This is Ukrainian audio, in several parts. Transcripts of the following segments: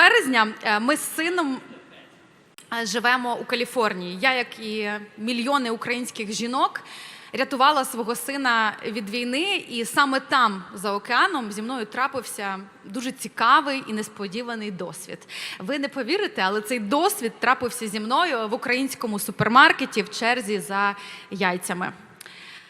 березня е, ми з сином е, живемо у Каліфорнії. Я, як і мільйони українських жінок, рятувала свого сина від війни, і саме там, за океаном, зі мною трапився дуже цікавий і несподіваний досвід. Ви не повірите, але цей досвід трапився зі мною в українському супермаркеті в черзі за яйцями.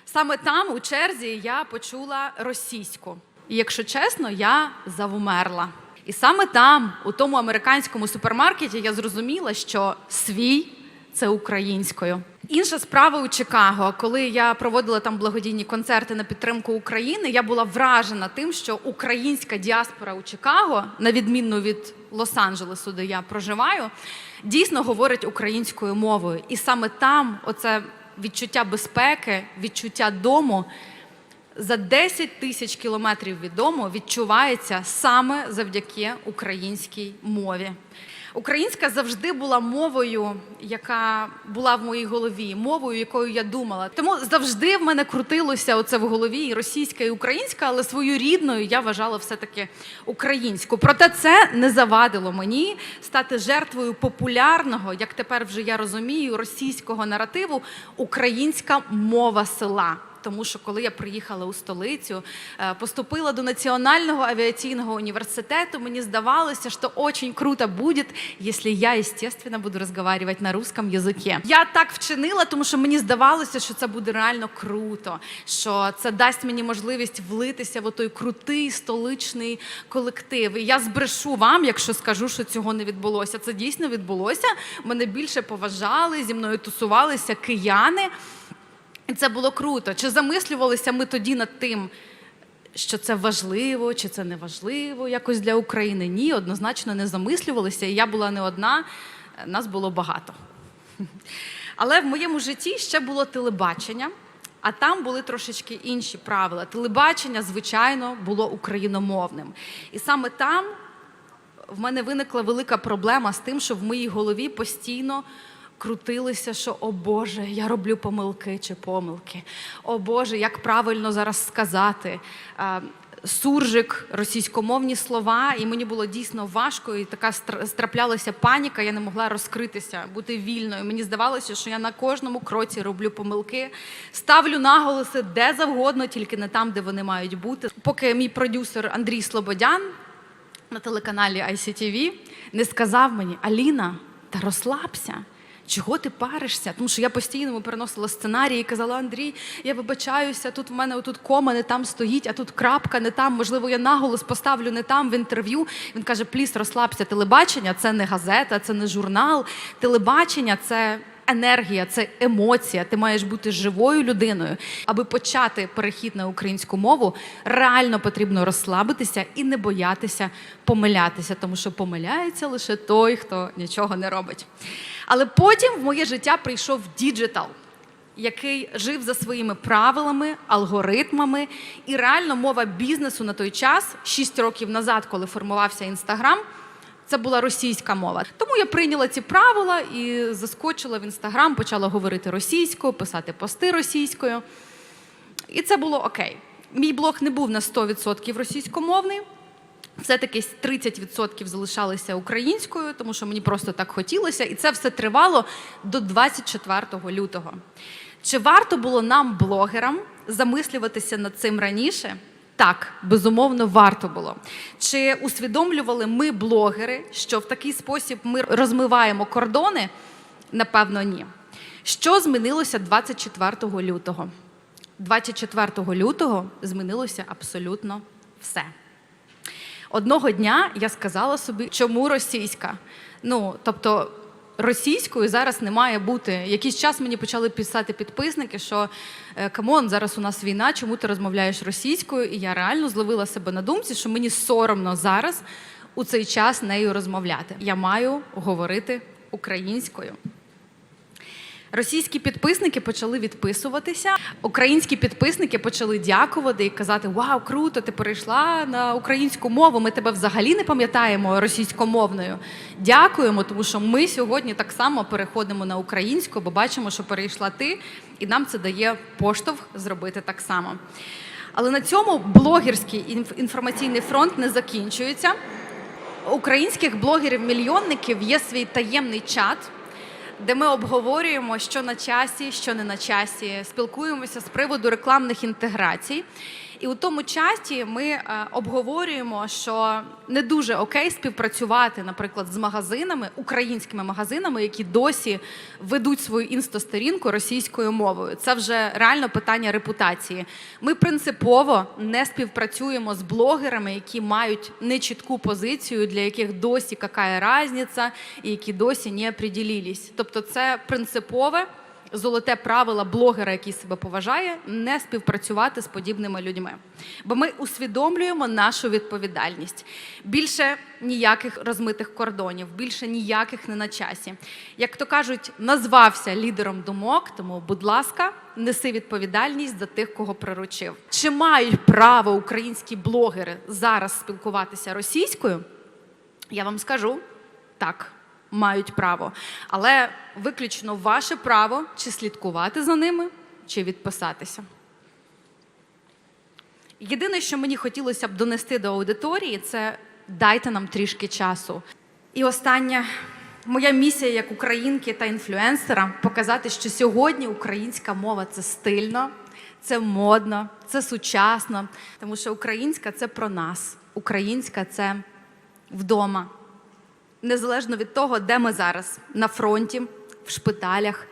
Саме там, у черзі, я почула російську. І якщо чесно, я завмерла. І саме там, у тому американському супермаркеті, я зрозуміла, що свій це українською. Інша справа у Чикаго, коли я проводила там благодійні концерти на підтримку України, я була вражена тим, що українська діаспора у Чикаго, на відміну від Лос-Анджелесу, де я проживаю, дійсно говорить українською мовою. І саме там оце відчуття безпеки, відчуття дому за 10 тисяч кілометрів від дому відчувається саме завдяки українській мові. Українська завжди була мовою, яка була в моїй голові, мовою, якою я думала. Тому завжди в мене крутилося оце в голові і російська, і українська, але свою рідною я вважала все-таки українську. Проте це не завадило мені стати жертвою популярного, як тепер вже я розумію, російського наративу Українська мова села. Тому що коли я приїхала у столицю, е, поступила до Національного авіаційного університету, мені здавалося, що дуже круто буде, якщо я, естественно, буду розмовляти на русском язикі. Я так вчинила, тому що мені здавалося, що це буде реально круто, що це дасть мені можливість влитися в той крутий столичний колектив. І я збрешу вам, якщо скажу, що цього не відбулося. Це дійсно відбулося. Мене більше поважали, зі мною тусувалися кияни. І це було круто. Чи замислювалися ми тоді над тим, що це важливо, чи це не важливо якось для України? Ні, однозначно не замислювалися. І я була не одна, нас було багато. Але в моєму житті ще було телебачення, а там були трошечки інші правила. Телебачення, звичайно, було україномовним. І саме там в мене виникла велика проблема з тим, що в моїй голові постійно крутилися, що о Боже, я роблю помилки чи помилки. О Боже, як правильно зараз сказати. Суржик, російськомовні слова, і мені було дійсно важко, і така стр- страплялася паніка. Я не могла розкритися, бути вільною. Мені здавалося, що я на кожному кроці роблю помилки, ставлю наголоси де завгодно, тільки не там, де вони мають бути. Поки мій продюсер Андрій Слободян на телеканалі ICTV не сказав мені: Аліна, та розслабся. Чого ти паришся? Тому що я постійно йому переносила сценарії і казала: Андрій, я вибачаюся, тут в мене отут кома не там стоїть, а тут крапка не там. Можливо, я наголос поставлю не там в інтерв'ю. Він каже: Пліс, розслабся. Телебачення це не газета, це не журнал. Телебачення це енергія, це емоція. Ти маєш бути живою людиною. Аби почати перехід на українську мову, реально потрібно розслабитися і не боятися помилятися, тому що помиляється лише той, хто нічого не робить. Але потім в моє життя прийшов діджитал. Який жив за своїми правилами, алгоритмами, і реально мова бізнесу на той час, 6 років назад, коли формувався інстаграм, це була російська мова. Тому я прийняла ці правила і заскочила в інстаграм, почала говорити російською, писати пости російською. І це було окей. Мій блог не був на 100% російськомовний. Все-таки 30% залишалися українською, тому що мені просто так хотілося, і це все тривало до 24 лютого. Чи варто було нам, блогерам, замислюватися над цим раніше? Так, безумовно, варто було. Чи усвідомлювали ми, блогери, що в такий спосіб ми розмиваємо кордони? Напевно, ні. Що змінилося 24 лютого? 24 лютого змінилося абсолютно все. Одного дня я сказала собі, чому російська? Ну, тобто, російською зараз не має бути. Якийсь час мені почали писати підписники, що е, камон, зараз у нас війна, чому ти розмовляєш російською? І я реально зловила себе на думці, що мені соромно зараз у цей час нею розмовляти. Я маю говорити українською. Російські підписники почали відписуватися. Українські підписники почали дякувати і казати: Вау, круто! Ти перейшла на українську мову. Ми тебе взагалі не пам'ятаємо російськомовною. Дякуємо, тому що ми сьогодні так само переходимо на українську, бо бачимо, що перейшла ти, і нам це дає поштовх зробити так само. Але на цьому блогерський інф- інформаційний фронт не закінчується. українських блогерів-мільйонників є свій таємний чат, де ми обговорюємо, що на часі, що не на часі, спілкуємося з приводу рекламних інтеграцій. І у тому чаті ми е, обговорюємо, що не дуже окей співпрацювати, наприклад, з магазинами, українськими магазинами, які досі ведуть свою інстасторінку російською мовою. Це вже реально питання репутації. Ми принципово не співпрацюємо з блогерами, які мають нечітку позицію, для яких досі яка різниця, і які досі не определились. Тобто, це принципове золоте правило блогера, який себе поважає, не співпрацювати з подібними людьми. Бо ми усвідомлюємо нашу відповідальність. Більше ніяких розмитих кордонів, більше ніяких не на часі. Як то кажуть, назвався лідером думок, тому, будь ласка, неси відповідальність за тих, кого приручив. Чи мають право українські блогери зараз спілкуватися російською? Я вам скажу так, мають право. Але виключно ваше право чи слідкувати за ними, чи відписатися. Єдине, що мені хотілося б донести до аудиторії, це дайте нам трішки часу. І остання моя місія як українки та інфлюенсера показати, що сьогодні українська мова це стильно, це модно, це сучасно, тому що українська це про нас, українська це вдома. Незалежно від того, де ми зараз на фронті, в шпиталях,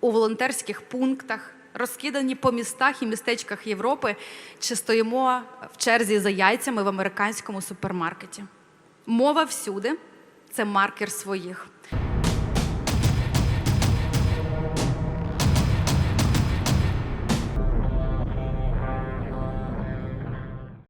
у волонтерських пунктах, розкидані по містах і містечках Європи, чи стоїмо в черзі за яйцями в американському супермаркеті. Мова всюди це маркер своїх.